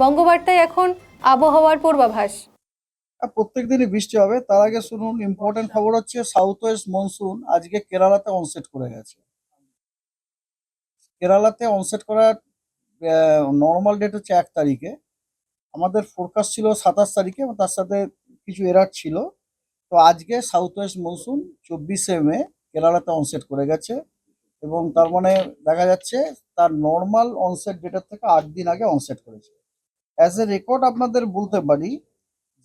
বঙ্গবার্তায় এখন আবহাওয়ার পূর্বাভাস। প্রত্যেক দিনই বৃষ্টি হবে, তার আগে শুনুন ইম্পর্টেন্ট খবর হচ্ছে সাউথ ওয়েস্ট মনসুন আজকে কেরালাতে অনসেট করে গেছে। কেরালাতে অনসেট করার নর্মাল ডেট হচ্ছে এক তারিখে। আমাদের ফোরকাস্ট ছিল সাতাশ তারিখে, এবং তার সাথে কিছু এরার ছিল। তো আজকে সাউথ ওয়েস্ট মনসুন চব্বিশে মে কেরালাতে অনসেট করে গেছে, এবং তার মানে দেখা যাচ্ছে তার নর্মাল অনসেট ডেটের থেকে আট দিন আগে অনসেট করেছে। অ্যাজ এ রেকর্ড আপনাদের বলতে পারি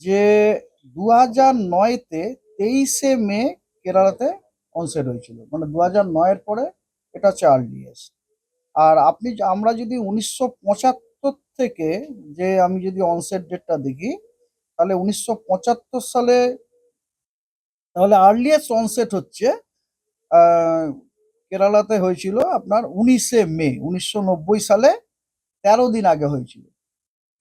যে দু হাজার নয়তে তেইশে মে কেরালাতে অনসেট হয়েছিল। মানে দু হাজার নয়ের পরে এটা হচ্ছে আর্লিয়েস্ট আর আপনি আমরা যদি উনিশশো পঁচাত্তর থেকে যে আমি যদি অনসেট ডেটটা দেখি, তাহলে উনিশশো পঁচাত্তর সালে তাহলে আর্লিয়েস্ট অনসেট হচ্ছে কেরালাতে হয়েছিল আপনার উনিশে মে, উনিশশো নব্বই সালে তেরো দিন আগে হয়েছিল।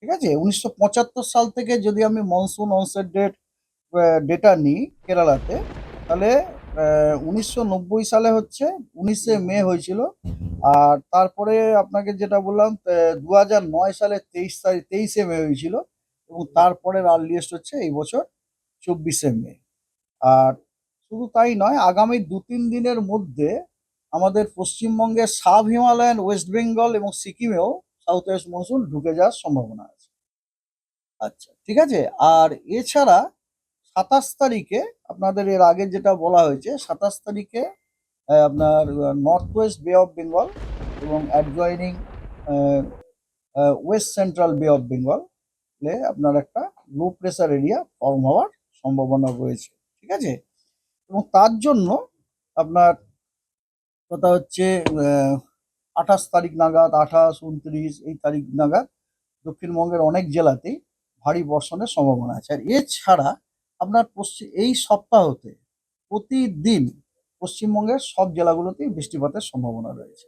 ঠিক আছে? উনিশশো পঁচাত্তর সাল থেকে যদি আমি মনসুন অনসেট ডেট ডেটা নিই কেরালাতে, তাহলে উনিশশো নব্বই সালে হচ্ছে, উনিশে মে হয়েছিল। আর তারপরে আপনাকে যেটা বললাম দু নয় সালে তেইশ তারিখ, তেইশে মে হয়েছিল এবং তারপরের আর্লিয়েস্ট হচ্ছে এই বছর চব্বিশে মে। আর শুধু তাই নয়, আগামী দু তিন দিনের মধ্যে আমাদের পশ্চিমবঙ্গের সাব হিমালয়ান, ওয়েস্ট বেঙ্গল এবং সিকিমেও সাউথ ওয়েস্ট মনসুন ঢুকে যাওয়ার সম্ভাবনা আছে। আচ্ছা ঠিক আছে? আর এছাড়া সাতাশ তারিখে আপনাদের এর আগে যেটা বলা হয়েছে, সাতাশ তারিখে আপনার north west bay of Bengal এবং adjoining west central bay of Bengal আপনার একটা লো প্রেসার এরিয়া ফর্ম হওয়ার সম্ভাবনা রয়েছে, ঠিক আছে? এবং তার জন্য আপনার কথা হচ্ছে আঠাশ তারিখ নাগাদ, আঠাশ, উনত্রিশ, এই তারিখ নাগাদ দক্ষিণবঙ্গের অনেক জেলাতেই ভারী বর্ষণের সম্ভাবনা আছে। আর এছাড়া আপনার পশ্চিম এই সপ্তাহতে প্রতিদিন পশ্চিমবঙ্গের সব জেলাগুলোতেই বৃষ্টিপাতের সম্ভাবনা রয়েছে।